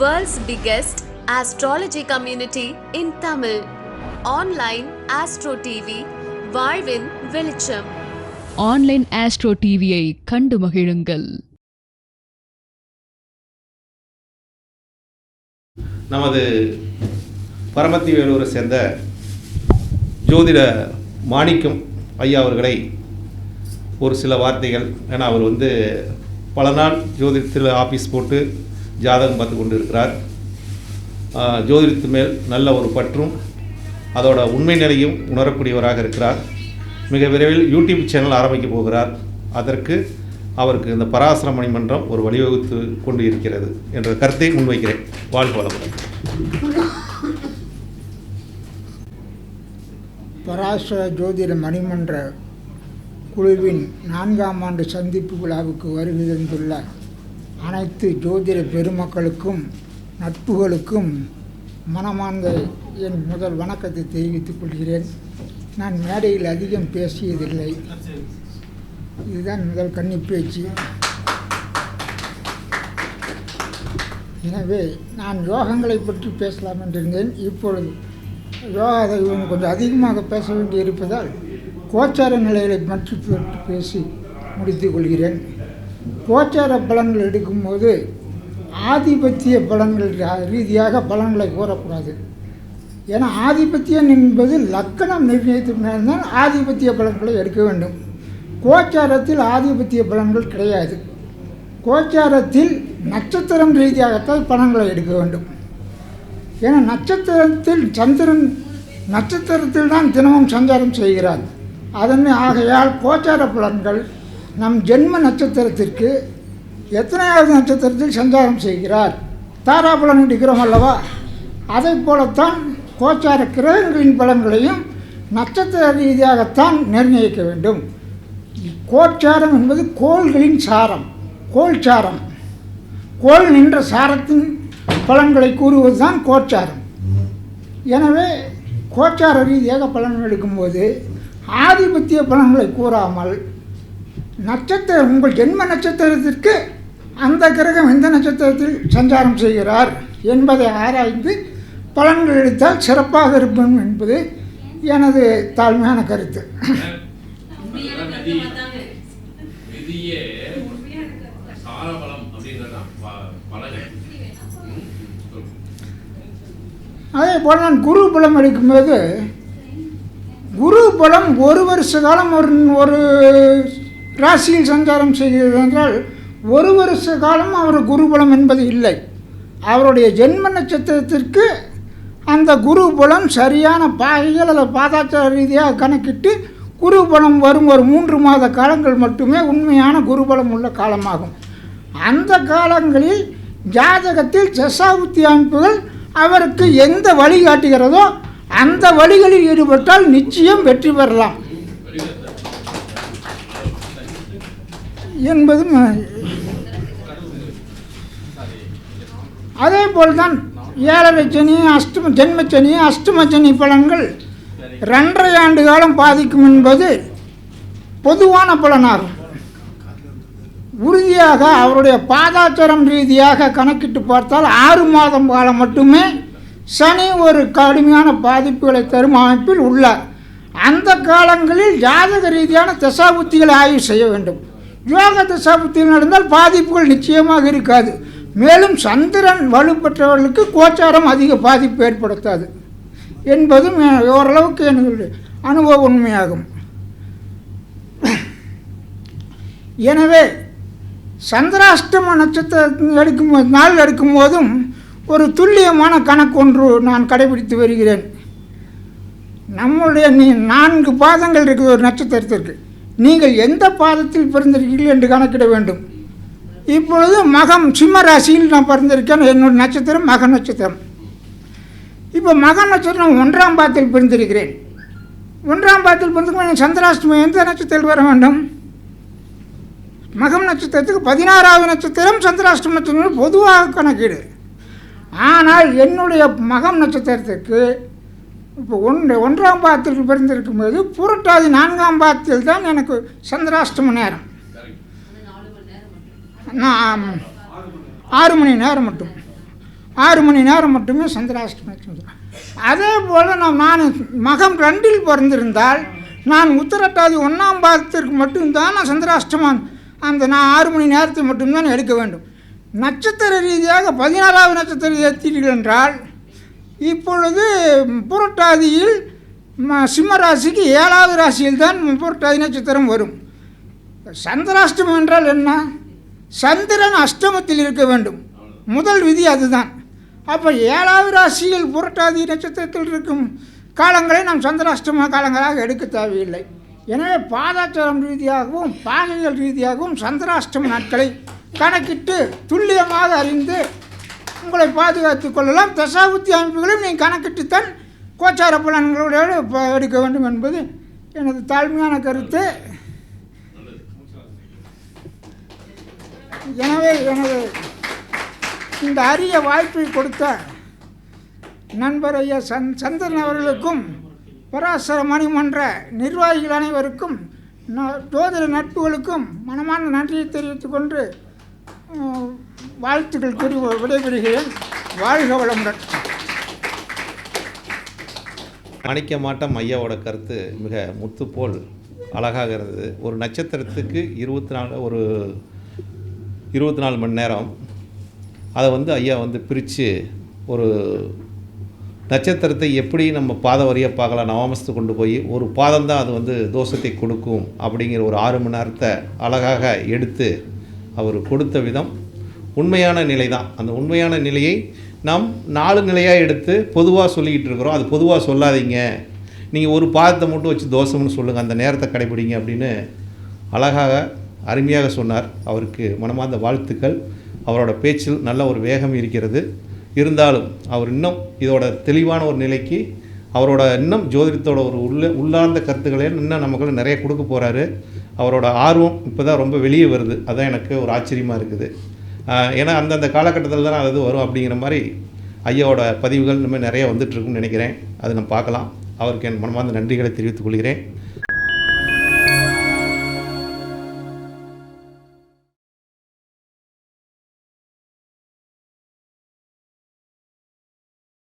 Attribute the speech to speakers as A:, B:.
A: World's biggest astrology community in Tamil. Online Astro TV, வாழ்வின் வெளிச்சம்.
B: Online astro டிவியை கண்டு மகிழுங்கள்.
C: நமது பரமத்தி வேலூரை சேர்ந்த ஜோதிட மாணிக்கம் ஐயா அவர்களை ஒரு சில வார்த்தைகள். ஏன்னா அவர் வந்து பல நாள் ஜோதிடத்தில் ஆஃபீஸ் போட்டு ஜாதகம் பார்த்து கொண்டு இருக்கிறார் ஜோதிடத்து மேல் நல்ல ஒரு பற்றும் அதோட உண்மை நிலையும் உணரக்கூடியவராக இருக்கிறார். மிக விரைவில் யூடியூப் சேனல் ஆரம்பிக்க போகிறார். அதற்கு அவருக்கு இந்த பராசர மணிமன்றம் ஒரு வழிவகுத்து கொண்டு இருக்கிறது என்ற கருத்தை முன்வைக்கிறேன். வாழ்க வளமுடன்.
D: பராசர ஜோதிட மணிமன்ற குழுவின் நான்காம் ஆண்டு சந்திப்பு விழாவுக்கு வருகை தந்துள்ள அனைத்து ஜோதிட பெருமக்களுக்கும் நட்புகளுக்கும் மனமார்ந்த என் முதல் வணக்கத்தை தெரிவித்துக் கொள்கிறேன். நான் மேடையில் அதிகம் பேசியதில்லை. இதுதான் முதல் கன்னி பேச்சு. எனவே நான் யோகங்களை பற்றி பேசலாம் என்றிருந்தேன். இப்பொழுது யோகாதை கொஞ்சம் அதிகமாக பேச வேண்டி இருப்பதால் கோச்சார நிலைகளை பற்றி பேசி முடித்துக் கொள்கிறேன். கோச்சார பலன்கள் எடுக்கும்போது ஆதிபத்திய பலன்கள் ரீதியாக பலன்களை கூறக்கூடாது ஏன்னா ஆதிபத்தியம் என்பது லக்கணம் நிர்ணயித்திருந்தால் ஆதிபத்திய பலன்களை எடுக்க வேண்டும். கோச்சாரத்தில் ஆதிபத்திய பலன்கள் கிடையாது. கோச்சாரத்தில் நட்சத்திரம் ரீதியாகத்தான் பலன்களை எடுக்க வேண்டும். ஏன்னா நட்சத்திரத்தில் சந்திரன் நட்சத்திரத்தில் தான் தினமும் சஞ்சாரம் செய்கிறார். அதன் ஆகையால் கோச்சார பலன்கள் நம் ஜென்ம நட்சத்திரத்திற்கு எத்தனையாவது நட்சத்திரத்தில் சஞ்சாரம் செய்கிறார்? தாராபலன் எடுக்கிறோம் அல்லவா? அதை போலத்தான் கோச்சார கிரகங்களின் பலன்களையும் நட்சத்திர ரீதியாகத்தான் நிர்ணயிக்க வேண்டும். கோச்சாரம் என்பது கோள்களின் சாரம் கோள் சாரம் கோள் நின்ற சாரத்தின் பலன்களை கூறுவதுதான் கோச்சாரம். எனவே கோச்சார ரீதியாக பலன் எடுக்கும்போது ஆதிபத்திய பலன்களை கூறாமல் நட்சத்திரம் உங்கள் ஜென்ம நட்சத்திரத்திற்கு அந்த கிரகம் எந்த நட்சத்திரத்தில் சஞ்சாரம் செய்கிறார் என்பதை ஆராய்ந்து பலன்கள் எடுத்தால் சிறப்பாக இருக்கும் என்பது எனது தாழ்மையான கருத்து. அதே போல் நான் குரு பலம் எடுக்கும்போது குரு பலம் ஒரு வருஷ காலம் ஒரு ஒரு ராசியில் சஞ்சாரம் செய்கிறது என்றால் ஒரு வருஷ காலம் அவர் குருபலம் என்பது இல்லை. அவருடைய ஜென்ம நட்சத்திரத்திற்கு அந்த குரு பலம் சரியான பாகைகள் அல்லது பாதாச்சார ரீதியாக கணக்கிட்டு குரு பலம் வரும் ஒரு மூன்று மாத காலங்கள் மட்டுமே உண்மையான குருபலம் உள்ள காலமாகும். அந்த காலங்களில் ஜாதகத்தில் தசாபுத்தி அமைப்புகள் அவருக்கு எந்த வழி காட்டுகிறதோ அந்த வழிகளில் ஈடுபட்டால் நிச்சயம் வெற்றி பெறலாம். என்பதும் அதே போல்தான் ஏழரை சனி அஷ்டம ஜென்மச்சனி அஷ்டமச்சனி பலன்கள் ரெண்டரை ஆண்டு காலம் பாதிக்கும் என்பது பொதுவான பலனாகும் உறுதியாக அவருடைய பாதாச்சாரம் ரீதியாக கணக்கிட்டு பார்த்தால் ஆறு மாதம் காலம் மட்டுமே சனி ஒரு கடுமையான பாதிப்புகளை தரும் அமைப்பில் உள்ளார். அந்த காலங்களில் ஜாதக ரீதியான தசாபுத்திகளை ஆய்வு செய்ய வேண்டும். யோக தசாபுத்திகள் நடந்தால் பாதிப்புகள் நிச்சயமாக இருக்காது. மேலும் சந்திரன் வலுப்பெற்றவர்களுக்கு கோச்சாரம் அதிக பாதிப்பு ஏற்படுத்தாது என்பதும் ஓரளவுக்கு எனக்கு அனுபவ உண்மையாகும். எனவே சந்திராஷ்டம நட்சத்திரம் எடுக்கும் நாள் எடுக்கும்போதும் ஒரு துல்லியமான கணக்கு ஒன்று நான் கடைபிடித்து வருகிறேன். நம்முடைய நான்கு பாதங்கள் இருக்குது ஒரு நட்சத்திரத்திற்கு. நீங்கள் எந்த பாதத்தில் பிறந்திருக்கீர்கள் என்று கணக்கிட வேண்டும். இப்பொழுது மகம் சிம்ம ராசியில் நான் பிறந்திருக்கேன். என்னுடைய நட்சத்திரம் மக நட்சத்திரம். இப்போ மக நட்சத்திரம் ஒன்றாம் பாதத்தில் பிறந்திருக்கிறேன். ஒன்றாம் பாதத்தில் பிறந்திருக்கும் சந்திராஷ்டமம் எந்த நட்சத்திரத்தில் வர வேண்டும். மகம் நட்சத்திரத்துக்கு பதினாறாவது நட்சத்திரம் சந்திராஷ்டம நட்சத்திரம் பொதுவாக கணக்கீடு. ஆனால் என்னுடைய மகம் நட்சத்திரத்துக்கு இப்போ ஒன்று ஒன்றாம் பாதத்திற்கு பிறந்திருக்கும் போது புரட்டாதி நான்காம் பாதத்தில் தான் எனக்கு சந்திராஷ்டம நேரம். நான் ஆறு மணி நேரம் மட்டும். ஆறு மணி நேரம் மட்டுமே சந்திராஷ்டமம் அதே போல் நான் நான் மகம் ரெண்டில் பிறந்திருந்தால் நான் உத்தரட்டாதி ஒன்றாம் பாதத்திற்கு மட்டும்தான் நான் சந்திராஷ்டமம் அந்த நான் ஆறு மணி நேரத்தை மட்டும்தான் எடுக்க வேண்டும். நட்சத்திர ரீதியாக பதினாறாவது நட்சத்திரம் ஏற்றீர்கள் என்றால் இப்பொழுது புரட்டாதியில் சிம்மராசிக்கு சிம்ம ராசிக்கு ஏழாவது ராசியில் தான் புரட்டாதி நட்சத்திரம் வரும். சந்திராஷ்டமம் என்றால் என்ன? சந்திரன் அஷ்டமத்தில் இருக்க வேண்டும். முதல் விதி அதுதான். அப்போ ஏழாவது ராசியில் புரட்டாதி நட்சத்திரத்தில் இருக்கும் காலங்களை நாம் சந்திராஷ்டம காலங்களாக எடுக்க தேவையில்லை. எனவே பாதாச்சாரம் ரீதியாகவும் பாகைகள் ரீதியாகவும் சந்திராஷ்டம நாட்களை கணக்கிட்டு துல்லியமாக அறிந்து உங்களை பாதுகாத்துக் கொள்ளலாம். தசாபுத்தி அமைப்புகளையும் நீங்கள் கணக்கிட்டுத்தான் கோச்சார பலன்களோடு எடுக்க வேண்டும் என்பது எனது தாழ்மையான கருத்து. எனவே எனது இந்த அரிய வாய்ப்பை கொடுத்த நண்பர் ஐயா சந் சந்திரன் அவர்களுக்கும் பராசர மணிமன்ற நிர்வாகிகள் அனைவருக்கும் ந- ஜோதிட நட்புகளுக்கும் மனமான நன்றியை தெரிவித்துக் கொண்டு வாழ்த்துக்கள் கூறி விடைபெறுகிறேன். வாழ்க வளமுடன்.
C: மாணிக்க மாட்டம் ஐயாவோட கருத்து மிக முத்துப்போல் அழகாக இருந்தது. ஒரு நட்சத்திரத்துக்கு இருபத்தி நாலு ஒரு இருபத்தி நாலு மணி நேரம். அதை வந்து ஐயா வந்து பிரித்து ஒரு நட்சத்திரத்தை எப்படி நம்ம பாத வரியாக பார்க்கலாம் நவாமசத்து கொண்டு போய் ஒரு பாதம் தான் அது வந்து தோஷத்தை கொடுக்கும் அப்படிங்கிற ஒரு ஆறு மணி நேரத்தை அழகாக எடுத்து அவர் கொடுத்த விதம் உண்மையான நிலை தான் அந்த உண்மையான நிலையை நாம் நாலு நிலையாக எடுத்து பொதுவாக சொல்லிக்கிட்டு இருக்கிறோம். அது பொதுவாக சொல்லாதீங்க. நீங்கள் ஒரு பாதத்தை மட்டும் வச்சு தோசம்னு சொல்லுங்கள் அந்த நேரத்தை கடைபிடிங்க அப்படின்னு அழகாக அருமையாக சொன்னார். அவருக்கு மனமார்ந்த வாழ்த்துக்கள். அவரோட பேச்சில் நல்ல ஒரு வேகம் இருக்கிறது. இருந்தாலும் அவர் இன்னும் இதோட தெளிவான ஒரு நிலைக்கு அவரோட இன்னும் ஜோதிடத்தோட ஒரு உள்ள உள்ளார்ந்த கருத்துக்களை இன்னும் நமக்கு நிறைய கொடுக்க போகிறாரு அவரோட ஆர்வம் இப்போ தான் ரொம்ப வெளியே வருது. அதுதான் எனக்கு ஒரு ஆச்சரியமாக இருக்குது. ஏன்னா அந்தந்த காலகட்டத்தில் தான் அது வரும் அப்படிங்கிற மாதிரி ஐயாவோட பதிவுகள் இனிமேல் நிறைய வந்துட்டுருக்குன்னு நினைக்கிறேன். அது நம்ம பார்க்கலாம். அவருக்கு என் மனமார்ந்த நன்றிகளை தெரிவித்துக் கொள்கிறேன்.